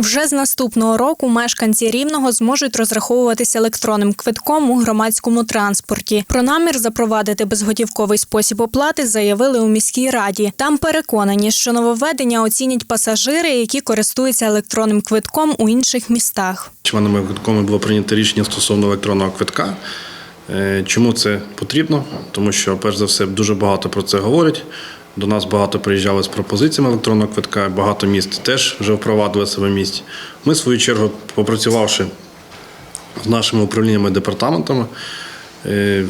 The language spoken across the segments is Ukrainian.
Вже з наступного року мешканці Рівного зможуть розраховуватися електронним квитком у громадському транспорті. Про намір запровадити безготівковий спосіб оплати заявили у міській раді. Там переконані, що нововведення оцінять пасажири, які користуються електронним квитком у інших містах. Членами виконкому було прийнято рішення стосовно електронного квитка. Е, Чому це потрібно? Тому що, перш за все, дуже багато про це говорять. До нас багато приїжджали з пропозиціями електронного квитка, багато міст теж вже впровадили себе в місті. Ми, в свою чергу, попрацювавши з нашими управліннями і департаментами, е,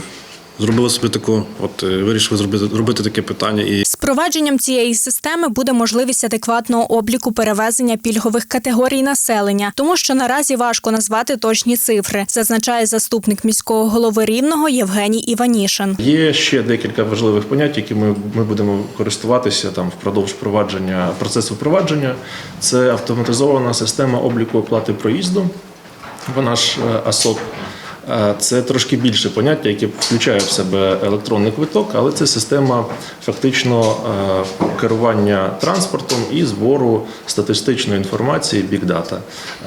зробили собі таку, от е, вирішили зробити, зробити таке питання і З провадженням цієї системи буде можливість адекватного обліку перевезення пільгових категорій населення, тому що наразі важко назвати точні цифри, зазначає заступник міського голови Рівного Євгеній Іванішин. Є ще декілька важливих понять, які ми, ми будемо користуватися там впродовж впровадження процесу впровадження. Це автоматизована система обліку оплати проїзду. Вона ж е, АСОП. Це трошки більше поняття, яке включає в себе електронний квиток, але це система фактично е, керування транспортом і збору статистичної інформації Big Data.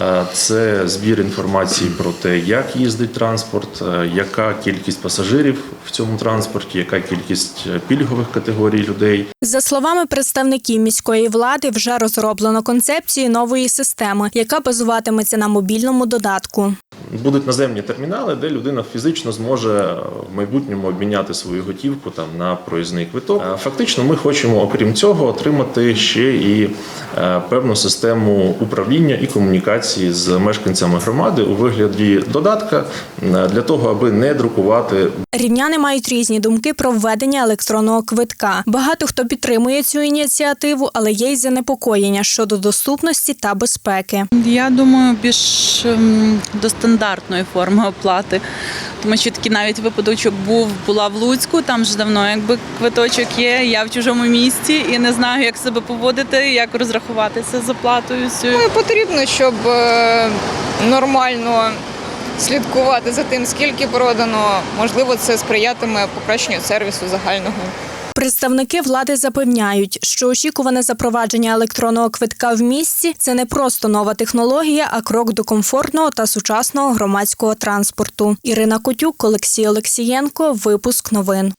Е, Це збір інформації про те, як їздить транспорт, е, яка кількість пасажирів в цьому транспорті, яка кількість пільгових категорій людей. За словами представників міської влади, вже розроблено концепцію нової системи, яка базуватиметься на мобільному додатку. Будуть наземні термінали, де людина фізично зможе в майбутньому обміняти свою готівку там на проїзний квиток. Е, Фактично, ми хочемо, окрім цього, отримати ще і е, певну систему управління і комунікації з мешканцями громади у вигляді додатка е, для того, аби не друкувати Рівняни мають різні думки про введення електронного квитка. Багато хто підтримує цю ініціативу, але є й занепокоєння щодо доступності та безпеки. Я думаю, більш ем, до стандартної форми оплати. Тому що такий навіть випадочок був була в Луцьку, там вже давно якби квиточок є. Я в чужому місті і не знаю, як себе поводити, як розрахуватися з оплатою. Ну, потрібно, щоб е, нормально слідкувати за тим, скільки продано. Можливо, це сприятиме покращенню сервісу загального. Представники влади запевняють, що очікуване запровадження електронного квитка в місті це не просто нова технологія, а крок до комфортного та сучасного громадського транспорту. Ірина Котюк, Олексій Олексієнко. Випуск новин.